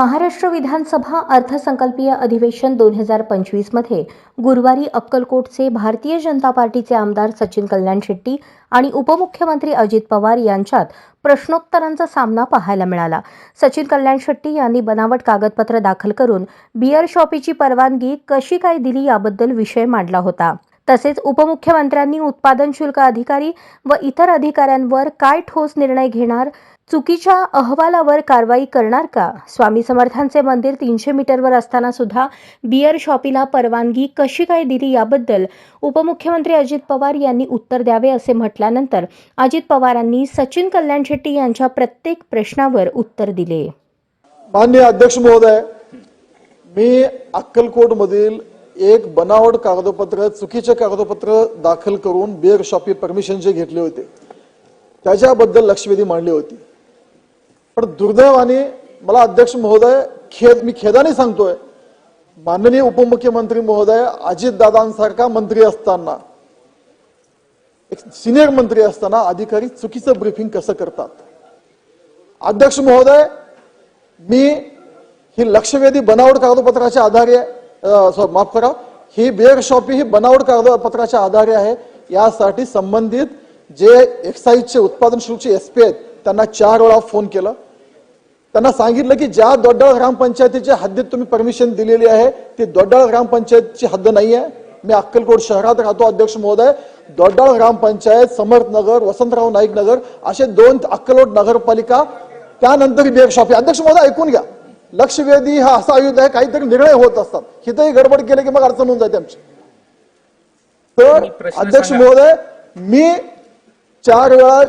महाराष्ट्र विधानसभा अर्थसंकल्पीय अधिवेशन दोन हजार पंचवीसमध्ये गुरुवारी अक्कलकोटचे भारतीय जनता पार्टीचे आमदार सचिन कल्याण शेट्टी आणि उपमुख्यमंत्री अजित पवार यांच्यात प्रश्नोत्तरांचा सामना पाहायला मिळाला. सचिन कल्याण शेट्टी यांनी बनावट कागदपत्र दाखल करून बियर शॉपीची परवानगी कशी काय दिली याबद्दल विषय मांडला होता. तसेच उपमुख्यमंत्र्यांनी उत्पादन शुल्क अधिकारी व इतर अधिकाऱ्यांवर काय ठोस निर्णय घेणार चुकीच्या अहवालावर कारवाई करणार का? स्वामी समर्थांचे मंदिर तीनशे मीटरवर असताना सुद्धा बियर शॉपीला परवानगी कशी काय दिली याबद्दल उपमुख्यमंत्री अजित पवार यांनी उत्तर द्यावे असे म्हटल्यानंतर अजित पवारांनी सचिन कल्याण शेट्टी यांच्या प्रत्येक प्रश्नावर उत्तर दिले. माननीय अध्यक्ष महोदय मी अक्कलकोटमधील एक बनावट कागदपत्र चुकीचे कागदपत्र दाखल करून बिअर शॉपी परमिशन जे घेतले होते त्याच्याबद्दल लक्षवेधी मांडली होती. पण दुर्दैवाने मला अध्यक्ष महोदय खेद मी खेदाने सांगतोय माननीय उपमुख्यमंत्री महोदय अजितदादांसारखा मंत्री असताना एक सिनियर मंत्री असताना अधिकारी चुकीचं ब्रीफिंग कसं करतात? अध्यक्ष महोदय मी ही लक्षवेधी बनावट कागदपत्राच्या आधारे आहे सॉरी, माफ करा. ही बिअर ही बनावट कागदपत्राच्या आधारे आहे. यासाठी संबंधित जे एक्साईजचे उत्पादन शुल्कचे एसपी आहेत त्यांना चार वेळा फोन केला. त्यांना सांगितलं की ज्या दोड्डाळ ग्रामपंचायतीच्या हद्दीत तुम्ही परमिशन दिलेली आहे ती दोड्डाळ ग्रामपंचायतची हद्द नाही आहे मी अक्कलकोट शहरात राहतो अध्यक्ष महोदय. दोड्डाळ ग्रामपंचायत समर्थनगर वसंतराव नाईक नगर असे दोन अक्कलकोट नगरपालिका त्यानंतर बिअर अध्यक्ष महोदय ऐकून घ्या. लक्षवेधी हा असा आयुध आहे काहीतरी निर्णय होत असतात. हिथंही गडबड केले की मग अडचण होऊन जाते आमची. तर अध्यक्ष. महोदय मी चार वेळा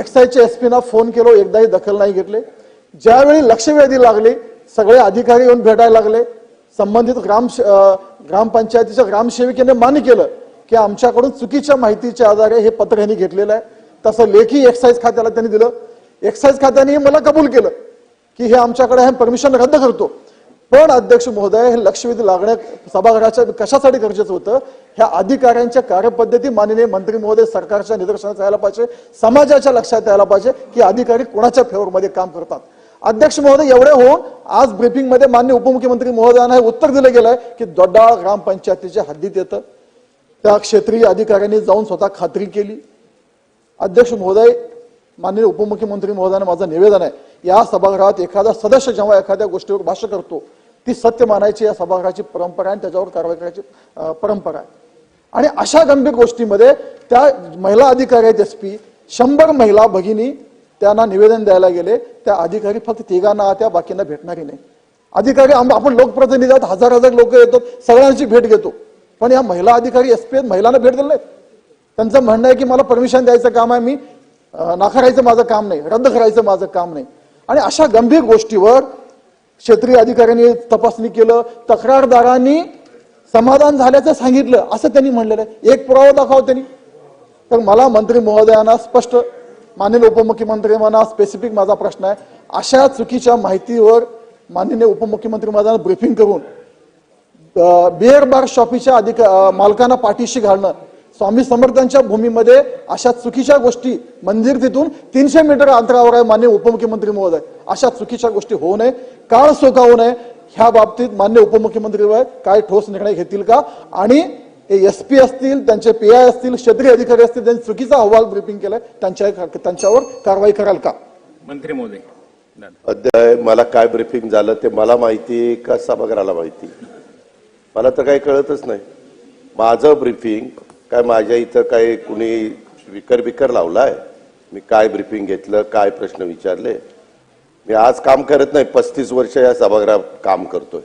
एक्साईजच्या एसपी ना फोन केलो एकदाही दखल नाही घेतले. ज्यावेळी लक्षवेधी लागली सगळे अधिकारी येऊन भेटायला लागले. संबंधित ग्राम ग्रामपंचायतीच्या ग्रामसेविकेने मान्य केलं की आमच्याकडून चुकीच्या माहितीच्या आधारे हे पत्र यांनी घेतलेलं आहे. तसं लेखी एक्साईज खात्याला त्यांनी दिलं. एक्साईज खात्याने मला कबूल केलं. की हे आमच्याकडे हे परमिशन रद्द करतो. पण अध्यक्ष महोदय हे लक्षवेधी लागण्या सभागृहाच्या कशासाठी गरजेचं होतं? ह्या अधिकाऱ्यांच्या कार्यपद्धती माननीय मंत्री महोदय सरकारच्या निदर्शनात यायला पाहिजे समाजाच्या लक्षात यायला पाहिजे की अधिकारी कोणाच्या फेवरमध्ये काम करतात. अध्यक्ष महोदय एवढे होऊन आज ब्रिफिंगमध्ये मान्य उपमुख्यमंत्री महोदयांना हे उत्तर दिलं गेलंय की दोड्डाळ ग्रामपंचायतीच्या हद्दीत येतं. त्या क्षेत्रीय अधिकाऱ्यांनी जाऊन स्वतः खात्री केली. अध्यक्ष महोदय माननीय उपमुख्यमंत्री महोदयांना माझं निवेदन आहे या सभागृहात एखादा सदस्य जेव्हा एखाद्या गोष्टीवर भाष्य करतो ती सत्य मानायची या सभागृहाची परंपरा आहे आणि त्याच्यावर कारवाई करायची परंपरा आहे. आणि अशा गंभीर गोष्टीमध्ये त्या महिला अधिकारी आहेत एस पी शंभर महिला भगिनी त्यांना निवेदन द्यायला गेले त्या अधिकारी फक्त तिघांना त्या बाकींना भेटणारी नाही. अधिकारी आपण लोकप्रतिनिधी आहोत हजार हजार लोक येतात सगळ्यांची भेट घेतो. पण या महिला अधिकारी एस पी आहेत महिलांना भेट दिली नाही त्यांचं म्हणणं आहे की मला परमिशन द्यायचं काम आहे मी नाकारायचं माझं काम नाही रद्द करायचं माझं काम नाही. आणि अशा गंभीर गोष्टीवर क्षेत्रीय अधिकाऱ्यांनी तपासणी केलं तक्रारदारांनी समाधान झाल्याचं सांगितलं असं त्यांनी म्हणलेलं आहे. एक पुरावा दाखवा त्यांनी. तर मला मंत्री महोदयांना स्पष्ट माननीय उपमुख्यमंत्री म्हणा स्पेसिफिक माझा प्रश्न आहे. अशा चुकीच्या माहितीवर माननीय उपमुख्यमंत्री महोदयांना ब्रीफिंग करून बिअर बार शॉपीच्या अधिक मालकांना पाठीशी घालणं स्वामी समर्थांच्या भूमीमध्ये अशा चुकीच्या गोष्टी मंदिर तिथून तीनशे मीटर अंतरावर आहे मान्य उपमुख्यमंत्री महोदय. अशा चुकीच्या गोष्टी होऊ नये काळ सोकावू नये. ह्या बाबतीत मान्य उपमुख्यमंत्री महोदय काय ठोस निर्णय घेतील का? आणि एस पी असतील त्यांचे पी आय असतील क्षेत्रीय अधिकारी असतील त्यांनी चुकीचा अहवाल ब्रीफिंग केलाय त्यांच्या त्यांच्यावर कारवाई कराल का? मंत्री महोदय. दादा अध्याय मला काय ब्रीफिंग झालं ते मला माहिती का सभागृहाला माहिती? मला तर काही कळतच नाही. माझं ब्रीफिंग काय माझ्या इथं काही कुणी विकर बिकर लावलाय? मी काय ब्रीफिंग घेतलं काय प्रश्न विचारले? मी आज काम करत नाही पस्तीस वर्ष या सभागृहात काम करतोय.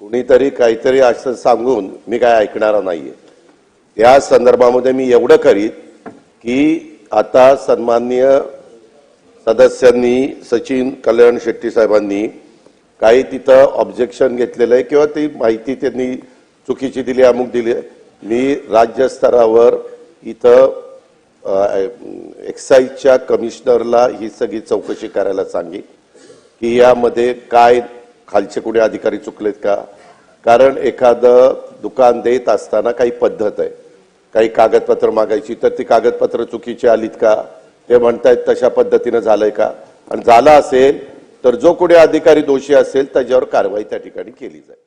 कुणीतरी काहीतरी असं सांगून मी काय ऐकणारा नाहीये. या संदर्भामध्ये मी एवढं करीत की आता सन्माननीय सदस्यांनी सचिन कल्याण शेट्टी साहेबांनी काही तिथं ऑब्जेक्शन घेतलेलं आहे किंवा ती माहिती त्यांनी चुकीची दिली अमुक दिली मी राज्यस्तरावर इथं एक्साईजच्या कमिशनरला ही सगळी चौकशी करायला सांगी की यामध्ये काय खालचे कुणी अधिकारी चुकलेत का? कारण एखादं दुकान देत असताना काही पद्धत आहे. काही कागदपत्र मागायची तर ती कागदपत्र चुकीची आलीत का? ते म्हणतायत तशा पद्धतीनं झालंय का? आणि झालं असेल तर जो कुणी अधिकारी दोषी असेल त्याच्यावर कारवाई त्या ठिकाणी केली जाईल.